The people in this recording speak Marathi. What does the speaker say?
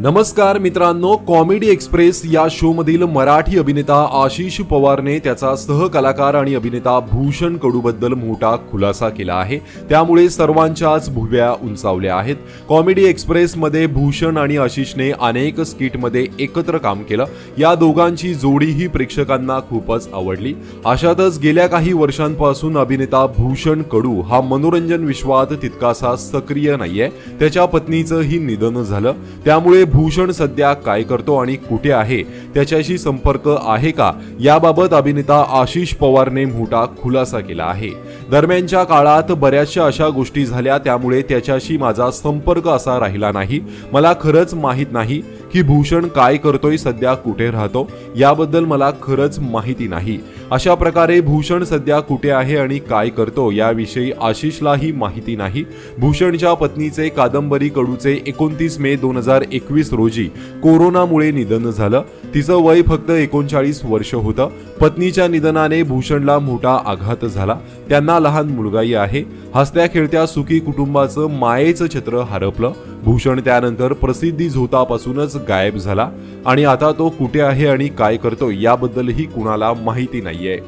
नमस्कार मित्रांनो कॉमेडी एक्सप्रेस या शोमधील मराठी अभिनेता आशिष पवारने त्याचा सहकलाकार आणि अभिनेता भूषण कडूबद्दल मोठा खुलासा केला आहे. त्यामुळे सर्वांच्याच भुव्या उंचावल्या आहेत. कॉमेडी एक्सप्रेसमध्ये भूषण आणि आशिषने अनेक स्किटमध्ये एकत्र काम केलं. या दोघांची जोडीही प्रेक्षकांना खूपच आवडली. अशातच गेल्या काही वर्षांपासून अभिनेता भूषण कडू हा मनोरंजन विश्वात तितकासा सक्रिय नाहीये. त्याच्या पत्नीचंही निधन झालं. त्यामुळे भूषण सध्या काय करतो आणि कुठे आहे? त्याच्याशी संपर्क आहे का? याबाबत अभिनेता आशिष पवारने मोठा खुलासा केला आहे. दरम्यानच्या काळात बऱ्याचशा अशा गोष्टी झाल्या त्यामुळे त्याच्याशी माझा संपर्क असा राहिला नाही. मला खरंच माहीत नाही. की भूषण काय करतोय सध्या कुठे राहतो याबद्दल मला खरंच माहिती नाही. अशा प्रकारे भूषण सध्या कुठे आहे आणि काय करतो याविषयी आशिषलाही माहिती नाही. भूषणच्या पत्नीचे कादंबरी कडूचे एकोणतीस मे दोन हजार एकवीस रोजी कोरोनामुळे निधन झालं. तिचं वय फक्त एकोणचाळीस वर्ष होतं. पत्नीच्या निधनाने भूषणला मोठा आघात झाला. त्यांना लहान मुलगाही आहे. हसत्या खेळत्या सुखी कुटुंबाचं मायेचं छत्र हरपलं. भूषण त्यानंतर प्रसिद्धी झोतापासूनच गायब झाला आणि आता तो कुठे आहे आणि काय करतो याबद्दलही कुणाला माहिती नाहीये.